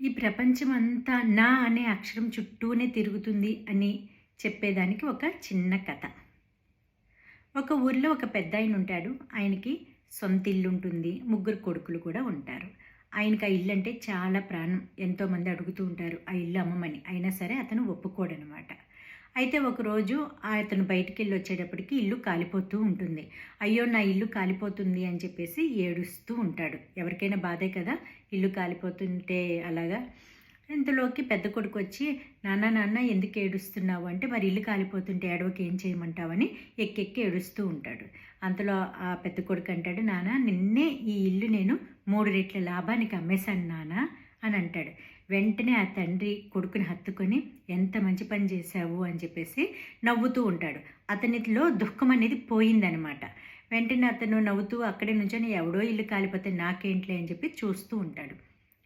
ఈ ప్రపంచం అంతా నా అనే అక్షరం చుట్టూనే తిరుగుతుంది అని చెప్పేదానికి ఒక చిన్న కథ. ఒక ఊర్లో ఒక పెద్ద ఆయన ఉంటాడు ఆయనకి సొంత ఇల్లు ఉంటుంది ముగ్గురు కొడుకులు కూడా ఉంటారు. ఆయనకి ఆ ఇల్లు అంటే చాలా ప్రాణం. ఎంతోమంది అడుగుతూ ఉంటారు ఆ ఇల్లు అమ్మమని. అయినా సరే అతను ఒప్పుకోడనమాట. అయితే ఒకరోజు అతను బయటికి వెళ్ళి వచ్చేటప్పటికి ఇల్లు కాలిపోతూ ఉంటుంది. అయ్యో నా ఇల్లు కాలిపోతుంది అని చెప్పేసి ఏడుస్తూ ఉంటాడు. ఎవరికైనా బాధే కదా? ఇల్లు కాలిపోతుంటే అలాగా? ఇంతలోకి పెద్ద కొడుకు వచ్చి నాన్న నాన్న ఎందుకు ఏడుస్తున్నావు? అంటే మరి ఇల్లు కాలిపోతుంటే ఏడవకి ఏం చేయమంటావని ఎక్కెక్కి ఏడుస్తూ ఉంటాడు. అంతలో ఆ పెద్ద కొడుకు అంటాడు నాన్న నిన్నే ఈ ఇల్లు నేను మూడు రెట్ల లాభానికి అమ్మేశాను నాన్న. అని అంటాడు. వెంటనే ఆ తండ్రి కొడుకుని హత్తుకొని ఎంత మంచి పని చేశావు అని చెప్పేసి నవ్వుతూ ఉంటాడు. అతనిలో దుఃఖం అనేది పోయిందనమాట. వెంటనే అతను నవ్వుతూ అక్కడి నుంచొని ఎవడో ఇల్లు కాలిపోతే నాకేంట్లే అని చెప్పి చూస్తూ ఉంటాడు.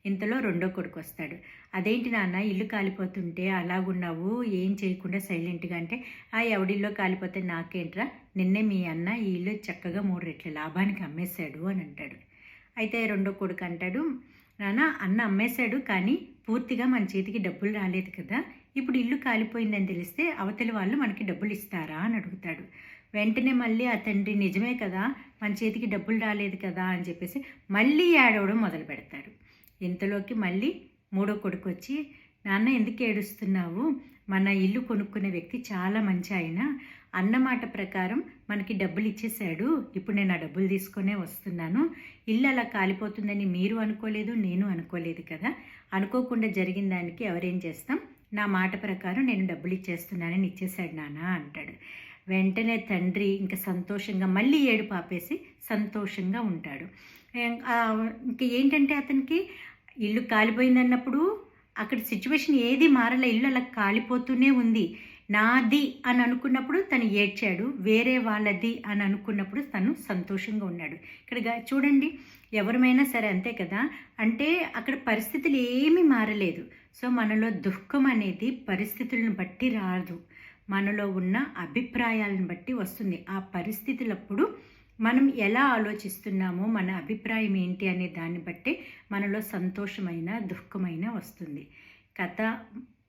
ఇంతలో రెండో కొడుకు వస్తాడు. అదేంటి నాన్న ఇల్లు కాలిపోతుంటే అలాగున్నావు? ఏం చేయకుండా సైలెంట్గా అంటే ఆ ఎవడిల్లో కాలిపోతే నాకేంట్రా? నిన్నే మీ అన్న ఈ ఇల్లు చక్కగా మూడు రెట్ల లాభానికి అమ్మేశాడు అని అంటాడు. అయితే రెండో కొడుకు అంటాడు నాన్న అన్న అమ్మేశాడు కానీ పూర్తిగా మన చేతికి డబ్బులు రాలేదు కదా. ఇప్పుడు ఇల్లు కాలిపోయిందని తెలిస్తే అవతలి వాళ్ళు మనకి డబ్బులు ఇస్తారా అని అడుగుతాడు. వెంటనే మళ్ళీ ఆ తండ్రి నిజమే కదా మన చేతికి డబ్బులు రాలేదు కదా అని చెప్పేసి మళ్ళీ ఏడవడం మొదలు పెడతాడు. ఇంతలోకి మళ్ళీ మూడో కొడుకు వచ్చి నాన్న ఎందుకు ఏడుస్తున్నావు? మన ఇల్లు కొనుక్కునే వ్యక్తి చాలా మంచి ఆయన. అన్నమాట ప్రకారం మనకి డబ్బులు ఇచ్చేశాడు. ఇప్పుడు నేను ఆ డబ్బులు తీసుకొనే వస్తున్నాను. ఇల్లు అలా కాలిపోతుందని మీరు అనుకోలేదు నేను అనుకోలేదు కదా. అనుకోకుండా జరిగిన దానికి ఎవరేం చేస్తాం? నా మాట ప్రకారం నేను డబ్బులు ఇచ్చేస్తున్నానని ఇచ్చేశాడు నాన్న అంటాడు. వెంటనే తండ్రి ఇంకా సంతోషంగా మళ్ళీ ఏడు పాపేసి సంతోషంగా ఉంటాడు. ఇంకా ఏంటంటే అతనికి ఇల్లు కాలిపోయిందన్నప్పుడు అక్కడ సిచ్యువేషన్ ఏది మారలే ఇల్లు అలా కాలిపోతూనే ఉంది. నాది అని అనుకున్నప్పుడు తను ఏడ్చాడు వేరే వాళ్ళది అని అనుకున్నప్పుడు తను సంతోషంగా ఉన్నాడు. ఇక్కడ చూడండి ఎవరమైనా సరే అంతే కదా? అంటే అక్కడ పరిస్థితులు ఏమీ మారలేదు. సో మనలో దుఃఖం అనేది పరిస్థితులను బట్టి రాదు. మనలో ఉన్న అభిప్రాయాలను బట్టి వస్తుంది. ఆ పరిస్థితులప్పుడు మనం ఎలా ఆలోచిస్తున్నామో మన అభిప్రాయం ఏంటి అనే దాన్ని బట్టి మనలో సంతోషమైన దుఃఖమైన వస్తుంది. కథ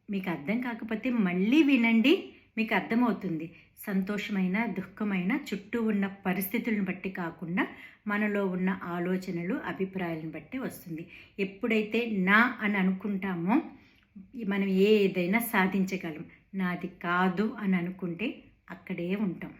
మీకు అర్థం కాకపోతే మళ్ళీ వినండి మీకు అర్థమవుతుంది. సంతోషమైన దుఃఖమైన చుట్టూ ఉన్న పరిస్థితులను బట్టి కాకుండా మనలో ఉన్న ఆలోచనలు అభిప్రాయాలను బట్టి వస్తుంది. ఎప్పుడైతే నా అని అనుకుంటామో మనం ఏదైనా సాధించగలం. నాది కాదు అని అనుకుంటే అక్కడే ఉంటాం.